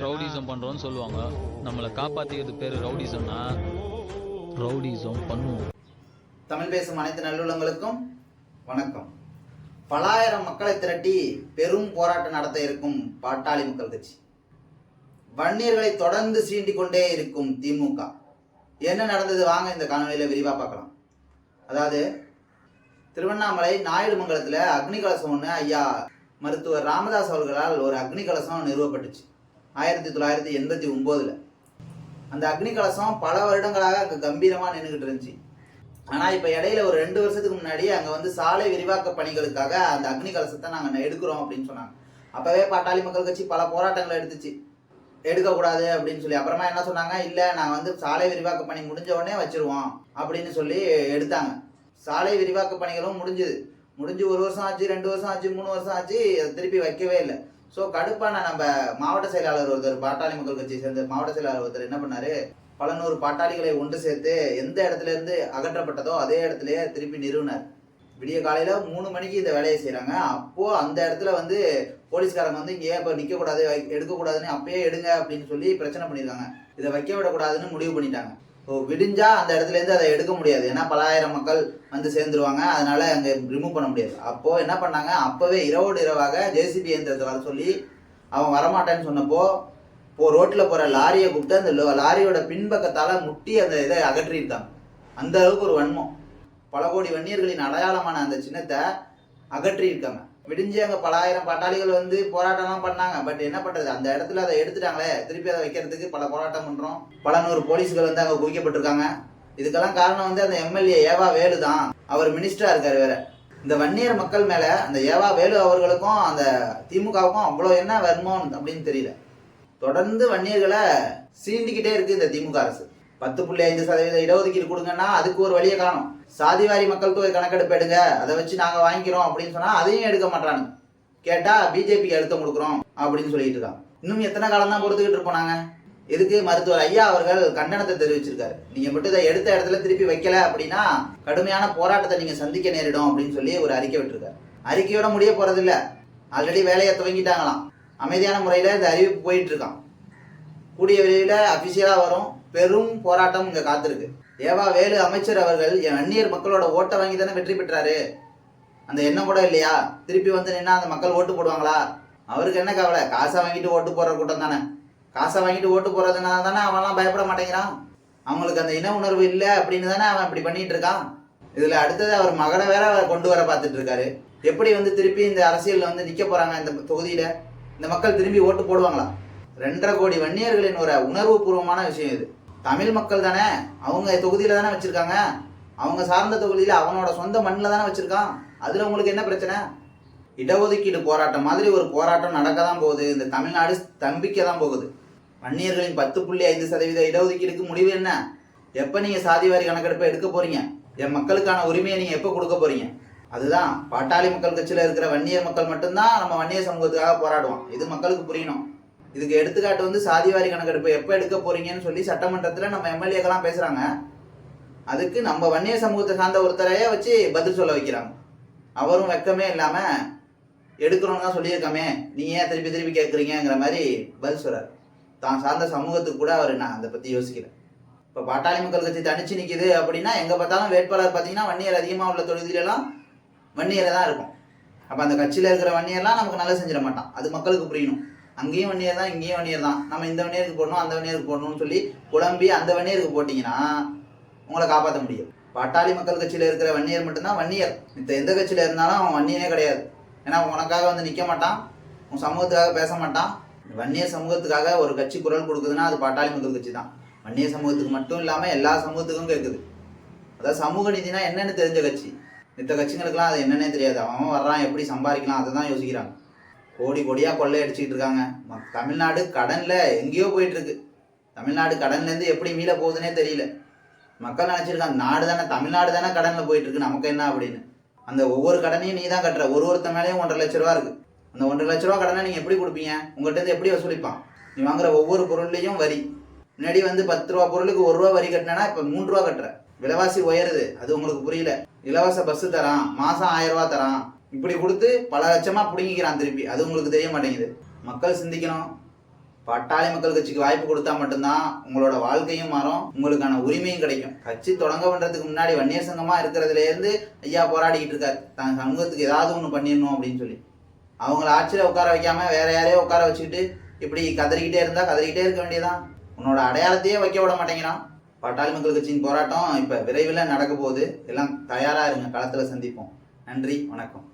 Rowdyism பண்றோம்னு சொல்லுவாங்க. நம்மளை காப்பாத்திக்கிறது பேரு ரவுடிசம்னா ரவுடிசம் பண்ணுவோம். தமிழ் பேசும் அனைத்து நல்லுள்ளங்களுக்கும் வணக்கம். பலாயிரம் மக்களை திரட்டி பெரும் போராட்டம் நடத்த இருக்கும் பாட்டாளி மக்கள் கட்சி. வன்னியர்களை தொடர்ந்து சீண்டிக் கொண்டே இருக்கும் திமுக. என்ன நடந்தது? வாங்க இந்த காணொலியில விரிவாக பார்க்கலாம். அதாவது திருவண்ணாமலை நாயுடுமங்கலத்தில் அக்னி கலசம் ஒன்று ஐயா மருத்துவர் ராமதாஸ் அவர்களால் ஒரு அக்னி கலசம் நிறுவப்பட்டுச்சு. ஆயிரத்தி தொள்ளாயிரத்தி எண்பத்தி ஒம்போதில். அந்த அக்னி கலசம் பல வருடங்களாக அங்கே கம்பீரமாக நின்றுக்கிட்டு இருந்துச்சு. ஆனால் இப்போ இடையில ஒரு ரெண்டு வருஷத்துக்கு முன்னாடி அங்கே வந்து சாலை விரிவாக்க பணிகளுக்காக அந்த அக்னி கலசத்தை நாங்கள் எடுக்கிறோம் அப்படின்னு சொன்னாங்க. அப்போவே பாட்டாளி மக்கள் கட்சி பல போராட்டங்களை எடுத்துச்சு. எடுக்கக்கூடாது அப்படின்னு சொல்லி. அப்புறமா என்ன சொன்னாங்க? இல்லை நாங்கள் வந்து சாலை விரிவாக்க பணி முடிஞ்ச உடனே வச்சிருவோம் அப்படின்னு சொல்லி எடுத்தாங்க. சாலை விரிவாக்க பணிகளும் முடிஞ்சுது. முடிஞ்சு ஒரு வருஷம் ஆச்சு ரெண்டு வருஷம் ஆச்சு மூணு வருஷம் ஆச்சு அதை திருப்பி வைக்கவே இல்லை. ஸோ கடுப்பான நம்ம மாவட்ட செயலாளர் ஒருத்தர் பாட்டாளி மக்கள் கட்சியை சேர்ந்த மாவட்ட செயலாளர் ஒருத்தர் என்ன பண்ணாரு? பல நூறு பாட்டாளிகளை ஒன்று சேர்த்து எந்த இடத்துல இருந்து அகற்றப்பட்டதோ அதே இடத்துலயே திருப்பி நிறுவினார். விடிய காலையில மூணு மணிக்கு இந்த வேலையை செய்கிறாங்க அப்போ அந்த இடத்துல வந்து போலீஸ்காரங்க வந்து இங்கே இப்போ நிற்கக்கூடாது எடுக்கக்கூடாதுன்னு அப்பயே எடுங்க அப்படின்னு சொல்லி பிரச்சனை பண்ணியிருக்காங்க இதை வைக்க விடக்கூடாதுன்னு முடிவு பண்ணிட்டாங்க. ஸோ விடிஞ்சா அந்த இடத்துல இருந்து அதை எடுக்க முடியாது. ஏன்னா பலாயிரம் மக்கள் வந்து சேர்ந்துருவாங்க. அதனால அங்கே ரிமூவ் பண்ண முடியாது. அப்போ என்ன பண்ணாங்க? அப்போவே இரவோடு இரவாக ஜேசிபி இயந்திரத்தை வர சொல்லி அவன் வரமாட்டேன்னு சொன்னப்போ இப்போ ரோட்டில் போகிற லாரியை கூப்பிட்டு அந்த லோ- லாரியோட பின்பக்கத்தால் முட்டி அந்த இதை அகற்றியிருக்காங்க அந்த அளவுக்கு ஒரு வன்மம். பல கோடி வன்னியர்களின் அடையாளமான அந்த சின்னத்தை அகற்றியிருக்காங்க. விடிஞ்சு அங்கே பலாயிரம் பட்டாளிகள் வந்து போராட்டம்லாம் பண்ணாங்க. பட் என்ன பண்ணுறது அந்த இடத்துல அதை எடுத்துட்டாங்களே. திருப்பி அதை வைக்கிறதுக்கு பல போராட்டம் பண்ணுறோம் பல நூறு போலீஸ்கள் வந்து அங்கே குவிக்கப்பட்டிருக்காங்க. இதுக்கெல்லாம் காரணம் வந்து அந்த எம்எல்ஏ ஏவா வேலு தான். அவர் மினிஸ்டரா இருக்காரு வேற. இந்த வன்னியர் மக்கள் மேல அந்த ஏவா வேலு அவர்களுக்கும் அந்த திமுகவுக்கும் அவ்வளோ என்ன வருமோ அப்படின்னு தெரியல. தொடர்ந்து வன்னியர்களை சீண்டிக்கிட்டே இருக்கு இந்த திமுக அரசு. பத்து புள்ளி ஐந்து சதவீத இடஒதுக்கீடு கொடுங்கன்னா அதுக்கு ஒரு வழியை காணும். சாதிவாரி மக்கள் தொகை கணக்கெடுப்பு எடுங்க. அதை வச்சு நாங்கள் வாங்கிக்கிறோம் அப்படின்னு சொன்னா அதையும் எடுக்க மாட்டானுங்க. கேட்டா பிஜேபிக்கு அழுத்தம் கொடுக்குறோம் அப்படின்னு சொல்லிட்டு இருக்கான். இன்னும் எத்தனை காலம் தான் பொறுத்துக்கிட்டு இருப்போம் நாங்க? இதுக்கு மருத்துவர் ஐயா அவர்கள் கண்டனத்தை தெரிவிச்சிருக்காரு. நீங்க மட்டும் இதை எடுத்த இடத்துல திருப்பி வைக்கல அப்படின்னா கடுமையான போராட்டத்தை நீங்க சந்திக்க நேரிடும் அப்படின்னு சொல்லி ஒரு அறிக்கை விட்டுருக்காரு. அறிக்கையோட முடிய போறது இல்ல ஆல்ரெடி வேலையை துவங்கிட்டாங்களாம். அமைதியான முறையில் இந்த அறிவிப்பு போயிட்டு இருக்கான் கூடிய விரைவில் அபிஷியலாக வரும். பெரும் போராட்டம் இங்கே காத்திருக்கு. ஏவா வேலு அமைச்சர் அவர்கள் என் அந்நியர் மக்களோட ஓட்டை வாங்கி தானே வெற்றி பெற்றாரு. அந்த எண்ணம் கூட இல்லையா? திருப்பி வந்து நின்னா அந்த மக்கள் ஓட்டு போடுவாங்களா? அவருக்கு என்ன கவலை? காசை வாங்கிட்டு ஓட்டு போடுற கூட்டம் தானே. காசை வாங்கிட்டு ஓட்டு போடுறதுனால தானே அவன்லாம் பயப்பட மாட்டேங்கிறான். அவங்களுக்கு அந்த இன உணர்வு இல்லை அப்படின்னு தானே அவன் இப்படி பண்ணிட்டு இருக்கான். இதில் அடுத்தது அவர் மகனை வேற அவர் கொண்டு வர பார்த்துட்டு இருக்காரு. எப்படி வந்து திருப்பி இந்த அரசியலில் வந்து நிற்க போகிறாங்க இந்த தொகுதியில்? இந்த மக்கள் திரும்பி ஓட்டு போடுவாங்களா? ரெண்டரை கோடி வன்னியர்களின் ஒரு உணர்வு பூர்வமான விஷயம் இது. தமிழ் மக்கள் தானே? அவங்க தொகுதியில் தானே வச்சுருக்காங்க. அவங்க சார்ந்த தொகுதியில் அவனோட சொந்த மண்ணில் தானே வச்சுருக்கான். அதில் உங்களுக்கு என்ன பிரச்சனை? இடஒதுக்கீடு போராட்டம் மாதிரி ஒரு போராட்டம் நடக்க தான் போகுது. இந்த தமிழ்நாடு ஸ்தம்பிக்க தான் போகுது. வன்னியர்களின் பத்து புள்ளி ஐந்து சதவீத இடஒதுக்கீடுக்கு முடிவு என்ன? எப்போ நீங்கள் சாதிவாரி கணக்கெடுப்பை எடுக்க போகிறீங்க என் மக்களுக்கான உரிமையை நீங்கள் எப்போ கொடுக்க போகிறீங்க அதுதான் பாட்டாளி மக்கள் கட்சியில் இருக்கிற வன்னியர் மக்கள் மட்டும்தான் நம்ம வன்னியர் சமூகத்துக்காக போராடுவோம். இது மக்களுக்கு புரியணும். இதுக்கு எடுத்துக்காட்டு வந்து சாதிவாரி கணக்கெடுப்பு எப்போ எடுக்க போறீங்கன்னு சொல்லி சட்டமன்றத்தில் நம்ம எம்எல்ஏக்கெல்லாம் பேசுகிறாங்க அதுக்கு நம்ம வன்னியர் சமூகத்தை சார்ந்த ஒருத்தரையே வச்சு பதில் சொல்ல வைக்கிறாங்க. அவரும் வெக்கமே இல்லாமல் எடுக்கிறோம்னு தான் சொல்லியிருக்காமே. நீ ஏன் திருப்பி திருப்பி கேட்குறீங்கிற மாதிரி பதில் சொல்கிறார் தான் சார்ந்த சமூகத்துக்கு கூட அவர் நான் அதை பற்றி யோசிக்கிறேன் இப்போ பாட்டாளி மக்கள் கட்சி தனிச்சு நிற்கிது அப்படின்னா எங்கே பார்த்தாலும் வேட்பாளர் பார்த்தீங்கன்னா வன்னியர் அதிகமாக உள்ள தொகுதியிலலாம் வன்னியரை தான் இருக்கும். அப்போ அந்த கட்சியில் இருக்கிற வன்னியர்லாம் நமக்கு நல்லா செஞ்சிட மாட்டான். அது மக்களுக்கு புரியணும். அங்கேயும் வன்னியர் தான் இங்கேயும் வன்னியர் தான். நம்ம இந்த வன்னியருக்கு போடணும் அந்த வன்னியருக்கு போடணும்னு சொல்லி குழம்பி அந்த வன்னியருக்கு போட்டிங்கன்னா உங்களை காப்பாற்ற முடியும். பாட்டாளி மக்கள் கட்சியில் இருக்கிற வன்னியர் மட்டும்தான் வன்னியர் மித்த எந்த கட்சியில் இருந்தாலும் அவன் வன்னியனே கிடையாது. ஏன்னா உனக்காக வந்து நிற்க மாட்டான். உன் சமூகத்துக்காக பேச மாட்டான். வன்னியர் சமூகத்துக்காக ஒரு கட்சி குரல் கொடுக்குதுன்னா அது பாட்டாளி மக்கள் கட்சி தான். வன்னியர் சமூகத்துக்கு மட்டும் இல்லாமல் எல்லா சமூகத்துக்கும் கேட்குது அதாவது சமூக நீதினா என்னென்னு தெரிஞ்ச கட்சி. மித்த கட்சிங்களுக்குலாம் அது என்னென்னே தெரியாது. அவன் வர்றான் எப்படி சம்பாதிக்கலாம் அதை தான் யோசிக்கிறாங்க. கோடி கோடியாக கொள்ளையடிச்சிக்கிட்டு இருக்காங்க. ம- தமிழ்நாடு கடனில் எங்கேயோ போயிட்டுருக்கு. தமிழ்நாடு கடன்லேருந்து எப்படி மீள போகுதுன்னே தெரியல. மக்கள் நினச்சிருக்காங்க நாடு தானே தமிழ்நாடு தானே கடனில் போயிட்டுருக்கு நமக்கு என்ன அப்படின்னு. அந்த ஒவ்வொரு கடனையும் நீ தான் கட்டுற. ஒரு ஒருத்த மேலேயும் ஒன்றரை லட்ச ரூபா இருக்குது அந்த ஒன்றரை லட்ச ரூபா கடனை நீங்கள் எப்படி கொடுப்பீங்க? உங்கள்கிட்ட எப்படி வசூலிப்பான்? நீ வாங்குற ஒவ்வொரு பொருள்லேயும் வரி. முன்னாடி வந்து பத்து ரூபா பொருளுக்கு ஒரு ரூபா வரி கட்டினா இப்போ மூணு ரூபா கட்டுற. விலைவாசி உயருது. அது உங்களுக்கு புரியல. இலவச பஸ் தரான். மாதம் ஆயிரம் ரூபா தரான். இப்படி கொடுத்து பல லட்சமாக பிடுங்கிக்கிறான் திருப்பி. அது உங்களுக்கு தெரிய மாட்டேங்குது. மக்கள் சிந்திக்கணும். பட்டாளி மக்கள் கட்சிக்கு வாய்ப்பு கொடுத்தா மட்டும்தான் உங்களோட வாழ்க்கையும் மாறும். உங்களுக்கான உரிமையும் கிடைக்கும். கட்சி தொடங்க பண்ணுறதுக்கு முன்னாடி வன்னிய சங்கமாக இருக்கிறதுலேருந்து ஐயா போராடிக்கிட்டு இருக்காரு. தன் சமூகத்துக்கு ஏதாவது ஒன்று பண்ணிடணும் அப்படின்னு சொல்லி. அவங்கள ஆட்சியில் உட்கார வைக்காம வேற யாரையோ உட்கார வச்சுக்கிட்டு இப்படி கதறிக்கிட்டே இருந்தால் கதறிக்கிட்டே இருக்க வேண்டியதான் உன்னோட அடையாளத்தையே வைக்க விட மாட்டேங்கிறான். பட்டாளி மக்கள் கட்சியின் போராட்டம் இப்போ விரைவில் நடக்க போகுது. எல்லாம் தயாராக இருங்க. களத்தில் சந்திப்போம். நன்றி. வணக்கம்.